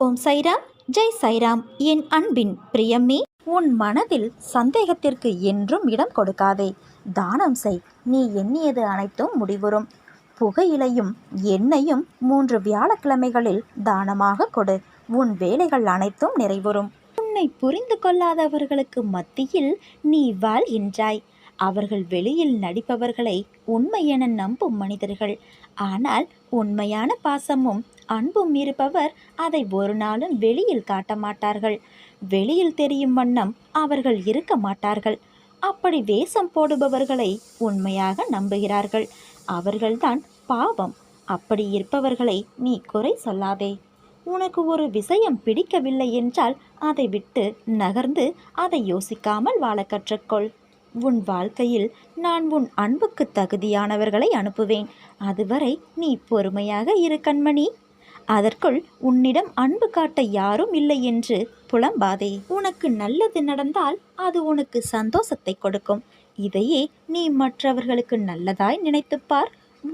ஓம் சைராம் ஜெய் சைராம். என் அன்பின் பிரியம்மே உன் மனதில் சந்தேகத்திற்கு என்றும் இடம் கொடுக்காதே. தானம் செய். நீ எண்ணியது அனைத்தும் முடிவுறும். புகையிலையும் எண்ணெயும் மூன்று வியாழக்கிழமைகளில் தானமாக கொடு. உன் வேலைகள் அனைத்தும் நிறைவுறும். உன்னை புரிந்து கொள்ளாதவர்களுக்கு மத்தியில் நீ வாழ்கின்றாய் அவர்கள் வெளியில் நடிப்பவர்களை உண்மை என நம்பும் மனிதர்கள். ஆனால் உண்மையான பாசமும் அன்பும் இருப்பவர் அதை ஒரு நாளும் வெளியில் காட்ட மாட்டார்கள். வெளியில் தெரியும் வண்ணம் அவர்கள் இருக்க மாட்டார்கள். அப்படி வேஷம் போடுபவர்களை உண்மையாக நம்புகிறார்கள். அவர்கள்தான் பாவம். அப்படி இருப்பவர்களை நீ குறை சொல்லாதே. உனக்கு ஒரு விஷயம் பிடிக்கவில்லை என்றால் அதை விட்டு நகர்ந்து அதை யோசிக்காமல் வாழ கற்றுக்கொள். உன் வாழ்க்கையில் நான் உன் அன்புக்கு தகுதியானவர்களை அனுப்புவேன். அதுவரை நீ பொறுமையாக இரு கண்மணி. அதற்குள் உன்னிடம் அன்பு காட்ட யாரும் இல்லை என்று புலம்பாதே. உனக்கு நல்லது நடந்தால் அது உனக்கு சந்தோஷத்தை கொடுக்கும். இதையே நீ மற்றவர்களுக்கு நல்லதாய் நினைத்துப்பார்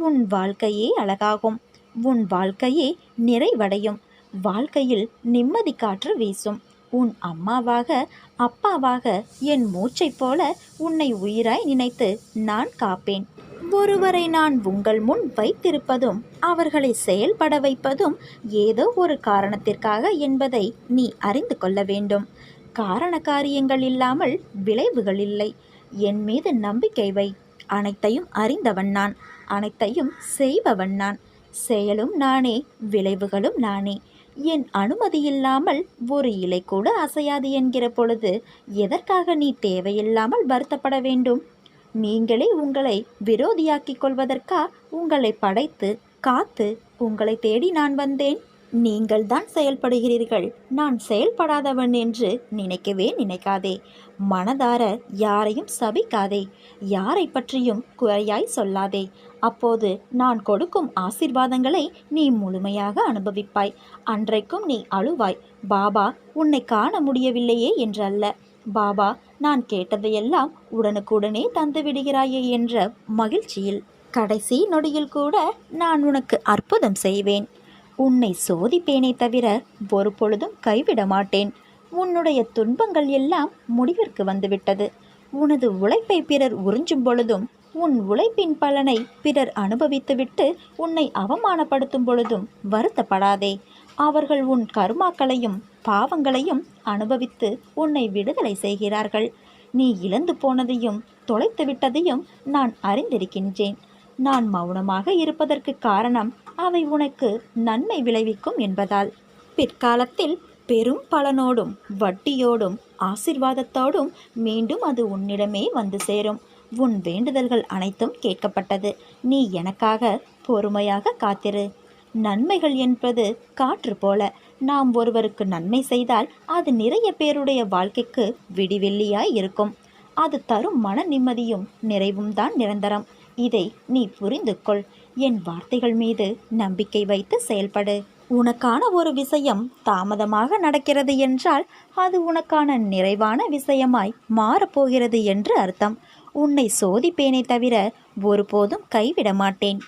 உன் வாழ்க்கையே அழகாகும். உன் வாழ்க்கையே நிறைவடையும். வாழ்க்கையில் நிம்மதி காற்று வீசும். உன் அம்மாவாக அப்பாவாக என் மூச்சைப் போல உன்னை உயிராய் நினைத்து நான் காப்பேன். ஒருவரை நான் உங்கள் முன் வைத்திருப்பதும் அவர்களை செயல்பட வைப்பதும் ஏதோ ஒரு காரணத்திற்காக என்பதை நீ அறிந்து கொள்ள வேண்டும். காரண காரியங்கள் இல்லாமல் விளைவுகள் இல்லை. என் மீது நம்பிக்கை வை. அனைத்தையும் அறிந்தவன் நான். அனைத்தையும் செய்பவன் நான். செயலும் நானே விளைவுகளும் நானே. என் அனுமதி இல்லாமல் ஒரு இலை கூட அசையாது என்கிற பொழுது எதற்காக நீ தேவையில்லாமல் வருத்தப்பட வேண்டும்? நீங்களே உங்களை விரோதியாக்கிக் கொள்வதற்கா? உங்களை படைத்து காத்து உங்களை தேடி நான் வந்தேன். நீங்கள்தான் செயல்படுகிறீர்கள். நான் செயல்படாதவன் என்று நினைக்கவே நினைக்காதே. மனதார யாரையும் சபிக்காதே. யாரை பற்றியும் குறையாய் சொல்லாதே. அப்போது நான் கொடுக்கும் ஆசிர்வாதங்களை நீ முழுமையாக அனுபவிப்பாய். அன்றைக்கும் நீ அழுவாய். பாபா உன்னை காண முடியவில்லையே என்றல்ல. பாபா நான் கேட்டதையெல்லாம் உடனுக்குடனே தந்து விடுகிறாயே என்ற மகிழ்ச்சியில் கடைசி நொடியில் கூட நான் உனக்கு அற்புதம் செய்வேன். உன்னை சோதிப்பேனே தவிர ஒரு பொழுதும் கைவிட மாட்டேன். உன்னுடைய துன்பங்கள் எல்லாம் முடிவிற்கு வந்துவிட்டது. உனது உழைப்பை பிறர் உறிஞ்சும் பொழுதும் உன் உழைப்பின் பலனை பிறர் அனுபவித்துவிட்டு உன்னை அவமானப்படுத்தும் பொழுதும் வருத்தப்படாதே. அவர்கள் உன் கருமாக்களையும் பாவங்களையும் அனுபவித்து உன்னை விடுதலை செய்கிறார்கள். நீ இழந்து போனதையும் தொலைத்து விட்டதையும் நான் அறிந்திருக்கின்றேன். நான் மௌனமாக இருப்பதற்கு காரணம் அவை உனக்கு நன்மை விளைவிக்கும் என்பதால். பிற்காலத்தில் பெரும் பலனோடும் வட்டியோடும் ஆசிர்வாதத்தோடும் மீண்டும் அது உன்னிடமே வந்து சேரும். உன் வேண்டுதல்கள் அனைத்தும் கேட்கப்பட்டது. நீ எனக்காக பொறுமையாக காத்திரு. நன்மைகள் என்பது காற்று போல. நாம் ஒருவருக்கு நன்மை செய்தால் அது நிறைய பேருடைய வாழ்க்கைக்கு விடிவெள்ளியாய் இருக்கும். அது தரும் மன நிம்மதியும் நிறைவும் தான் நிரந்தரம். இதை நீ புரிந்து கொள். என் வார்த்தைகள் மீது நம்பிக்கை வைத்து செயல்படு. உனக்கான ஒரு விஷயம் தாமதமாக நடக்கிறது என்றால் அது உனக்கான நிறைவான விஷயமாய் மாறப்போகிறது என்று அர்த்தம். உன்னை சோதிப்பேனே தவிர ஒருபோதும் கைவிட மாட்டேன்.